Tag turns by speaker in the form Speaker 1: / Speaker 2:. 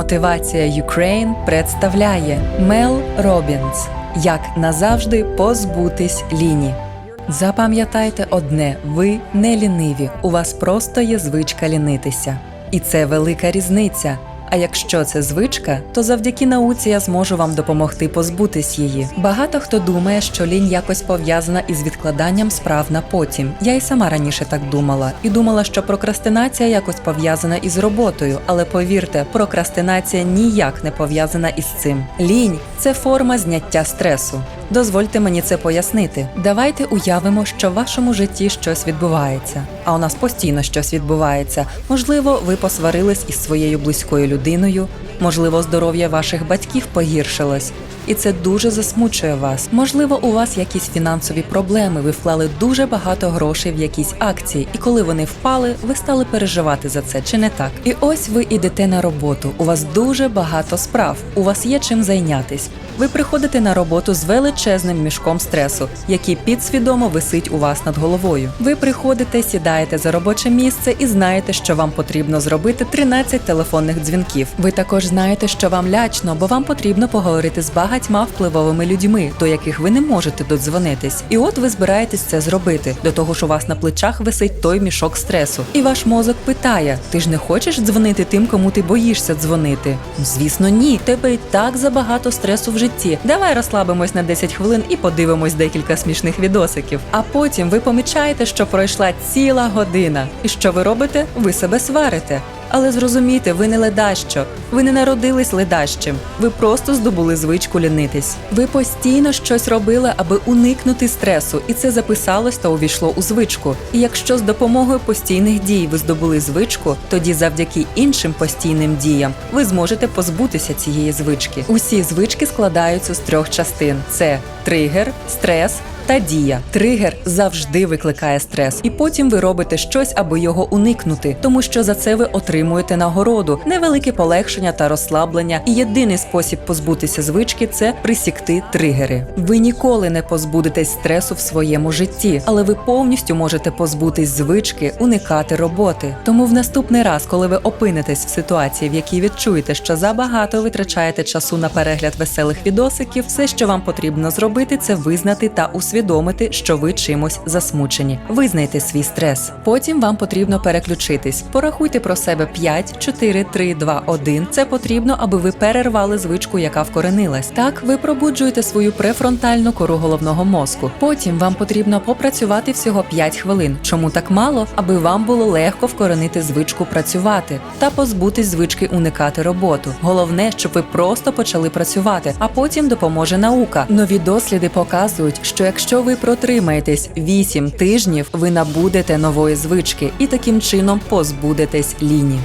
Speaker 1: Мотивація Ukraine представляє Мел Робінс. Як назавжди позбутись ліні. Запам'ятайте одне: ви не ліниві. У вас просто є звичка лінитися. І це велика різниця. А якщо це звичка, то завдяки науці я зможу вам допомогти позбутись її. Багато хто думає, що лінь якось пов'язана із відкладанням справ на потім. Я й сама раніше так думала, і думала, що прокрастинація якось пов'язана із роботою. Але повірте, прокрастинація ніяк не пов'язана із цим. Лінь це форма зняття стресу. Дозвольте мені це пояснити. Давайте уявимо, що в вашому житті щось відбувається, а у нас постійно щось відбувається. Можливо, ви посварились із своєю близькою людиною, можливо, здоров'я ваших батьків погіршилось. І це дуже засмучує вас. Можливо, у вас якісь фінансові проблеми. Ви вклали дуже багато грошей в якісь акції, і коли вони впали, ви стали переживати за це, чи не так? І ось ви йдете на роботу. У вас дуже багато справ. У вас є чим зайнятись. Ви приходите на роботу з величезним мішком стресу, який підсвідомо висить у вас над головою. Ви приходите, сідаєте за робоче місце і знаєте, що вам потрібно зробити 13 телефонних дзвінків. Ви також знаєте, що вам лячно, бо вам потрібно поговорити з багатьма впливовими людьми, до яких ви не можете додзвонитись. І от ви збираєтесь це зробити. До того ж, у вас на плечах висить той мішок стресу. І ваш мозок питає: ти ж не хочеш дзвонити тим, кому ти боїшся дзвонити? Звісно, ні. Тебе і так забагато стресу в житті. Давай розслабимось на 10 хвилин і подивимось декілька смішних відосиків. А потім ви помічаєте, що пройшла ціла година. І що ви робите? Ви себе сварите. Але зрозумійте, ви не ледащо, ви не народились ледащим. Ви просто здобули звичку лінитись. Ви постійно щось робили, аби уникнути стресу, і це записалось та увійшло у звичку. І якщо з допомогою постійних дій ви здобули звичку, тоді завдяки іншим постійним діям ви зможете позбутися цієї звички. Усі звички складаються з трьох частин: це тригер, стрес та дія. Тригер завжди викликає стрес, і потім ви робите щось, аби його уникнути, тому що за це ви отримуєте нагороду, невелике полегшення та розслаблення. І єдиний спосіб позбутися звички це присікти тригери. Ви ніколи не позбудетесь стресу в своєму житті, але ви повністю можете позбутись звички, уникати роботи. Тому в наступний раз, коли ви опинитесь в ситуації, в якій відчуєте, що забагато витрачаєте часу на перегляд веселих відосиків, все, що вам потрібно зробити, це визнати та усвідомити, що ви чимось засмучені. Визнайте свій стрес. Потім вам потрібно переключитись. Порахуйте про себе 5, 4, 3, 2, 1. Це потрібно, аби ви перервали звичку, яка вкоренилась. Так ви пробуджуєте свою префронтальну кору головного мозку. Потім вам потрібно попрацювати всього 5 хвилин. Чому так мало? Аби вам було легко вкоренити звичку працювати та позбутись звички уникати роботу. Головне, щоб ви просто почали працювати, а потім допоможе наука. Нові досліди показують, що якщо ви протримаєтесь 8 тижнів, ви набудете нової звички і таким чином позбудетесь ліні.